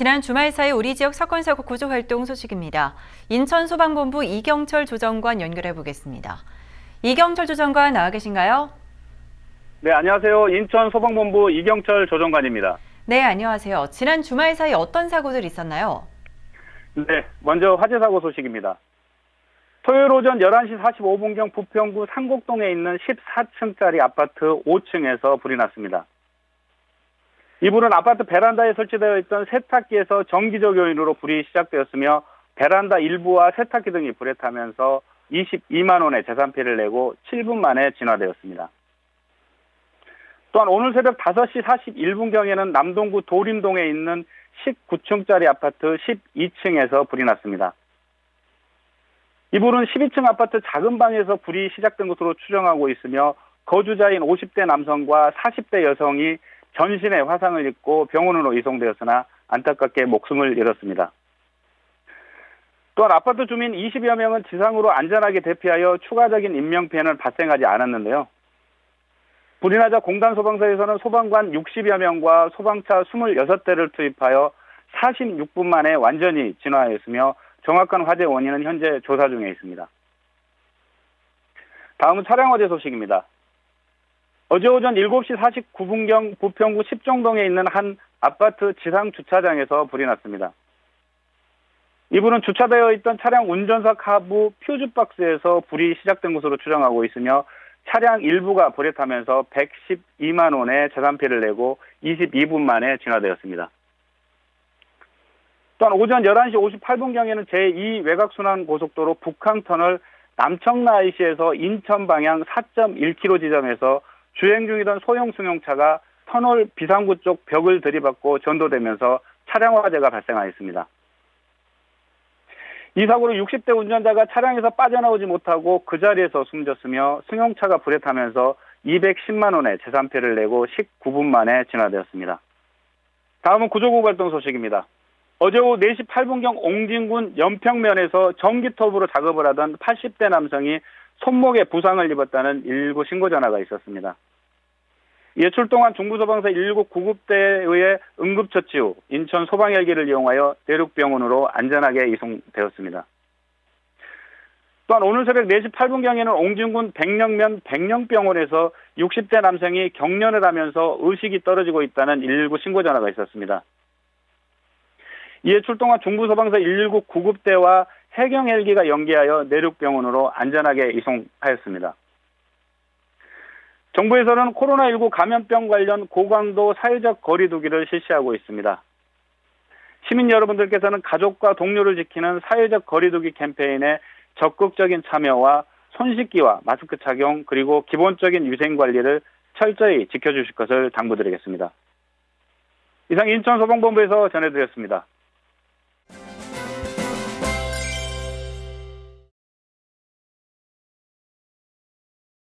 지난 주말 사이 우리 지역 사건 사고 구조 활동 소식입니다. 인천 소방본부 이경철 조정관 연결해 보겠습니다. 이경철 조정관 나와 계신가요? 네, 안녕하세요. 인천 소방본부 이경철 조정관입니다. 네, 안녕하세요. 지난 주말 사이 어떤 사고들 있었나요? 네, 먼저 화재 사고 소식입니다. 토요일 오전 11시 45분경 부평구 상곡동에 있는 14층짜리 아파트 5층에서 불이 났습니다. 이 불은 아파트 베란다에 설치되어 있던 세탁기에서 전기적 요인으로 불이 시작되었으며 베란다 일부와 세탁기 등이 불에 타면서 22만 원의 재산 피해를 내고 7분 만에 진화되었습니다. 또한 오늘 새벽 5시 41분경에는 남동구 도림동에 있는 19층짜리 아파트 12층에서 불이 났습니다. 이 불은 12층 아파트 작은 방에서 불이 시작된 것으로 추정하고 있으며 거주자인 50대 남성과 40대 여성이 전신에 화상을 입고 병원으로 이송되었으나 안타깝게 목숨을 잃었습니다. 또한 아파트 주민 20여 명은 지상으로 안전하게 대피하여 추가적인 인명피해는 발생하지 않았는데요. 불이 나자 공단 소방서에서는 소방관 60여 명과 소방차 26대를 투입하여 46분 만에 완전히 진화하였으며 정확한 화재 원인은 현재 조사 중에 있습니다. 다음은 차량 화재 소식입니다. 어제 오전 7시 49분경 부평구 10종동에 있는 한 아파트 지상 주차장에서 불이 났습니다. 이불은 주차되어 있던 차량 운전석 하부 퓨즈 박스에서 불이 시작된 것으로 추정하고 있으며 차량 일부가 불에 타면서 112만 원의 재산 피해를 내고 22분 만에 진화되었습니다. 또한 오전 11시 58분경에는 제2 외곽순환 고속도로 북항터널 남청라 IC에서 인천 방향 4.1km 지점에서 주행 중이던 소형 승용차가 터널 비상구 쪽 벽을 들이받고 전도되면서 차량 화재가 발생하였습니다. 이 사고로 60대 운전자가 차량에서 빠져나오지 못하고 그 자리에서 숨졌으며 승용차가 불에 타면서 210만 원의 재산 피해를 내고 19분 만에 진화되었습니다. 다음은 구조국 활동 소식입니다. 어제 오후 4시 8분경 옹진군 연평면에서 전기톱으로 작업을 하던 80대 남성이 손목에 부상을 입었다는 119 신고 전화가 있었습니다. 이에 출동한 중부소방서 119 구급대에 의해 응급처치 후 인천 소방헬기를 이용하여 대륙병원으로 안전하게 이송되었습니다. 또한 오늘 새벽 4시 8분경에는 옹진군 백령면 백령병원에서 60대 남성이 경련을 하면서 의식이 떨어지고 있다는 119 신고 전화가 있었습니다. 이에 출동한 중부소방서 119 구급대와 해경 헬기가 연계하여 내륙병원으로 안전하게 이송하였습니다. 정부에서는 코로나19 감염병 관련 고강도 사회적 거리두기를 실시하고 있습니다. 시민 여러분들께서는 가족과 동료를 지키는 사회적 거리두기 캠페인에 적극적인 참여와 손 씻기와 마스크 착용 그리고 기본적인 위생 관리를 철저히 지켜주실 것을 당부드리겠습니다. 이상 인천소방본부에서 전해드렸습니다.